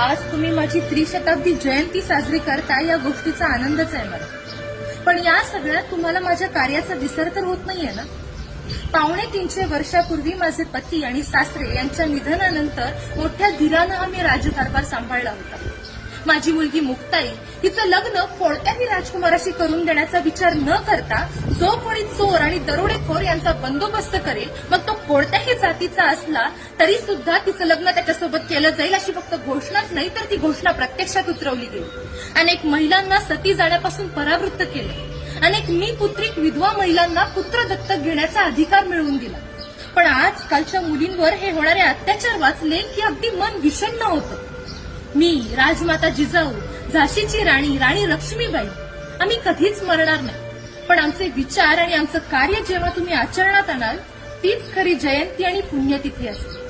आज तुम्ही माझी त्रिशताब्दी जयंती साजरी करता या गोष्टीचा आनंदच आहे मला. पण या सगळ्यात तुम्हाला माझ्या कार्याचा विसर तर होत नाहीये ना? पावणे तीनशे वर्षापूर्वी माझे पती आणि सासरे यांच्या निधनानंतर मोठ्या धीरानं आम्ही राजकारभार सांभाळला होता. माझी मुलगी मुक्ताई तिचं लग्न कोणत्याही राजकुमाराशी करून देण्याचा विचार न करता जो कोणी चोर आणि दरोडेखोर यांचा बंदोबस्त करेल मग तो कोणत्याही जातीचा असला तरी सुद्धा तिचं लग्न त्याच्यासोबत केलं जाईल अशी फक्त घोषणाच नाही तर ती घोषणा प्रत्यक्षात उतरवली गेली. अनेक महिलांना सती जाण्यापासून परावृत्त केलं. अनेक मी पुत्रिक विधवा महिलांना पुत्र दत्तक घेण्याचा अधिकार मिळवून दिला. पण आजकालच्या मुलींवर हे होणारे अत्याचार वाचले की अगदी मन विषण्ण होतं. मी राजमाता जिजाऊ झाशीची राणी राणी लक्ष्मीबाई आम्ही कधीच मरणार नाही. पण आमचे विचार आणि आमचं कार्य जेव्हा तुम्ही आचरणात आणाल तीच खरी जयंती आणि पुण्यतिथी असते.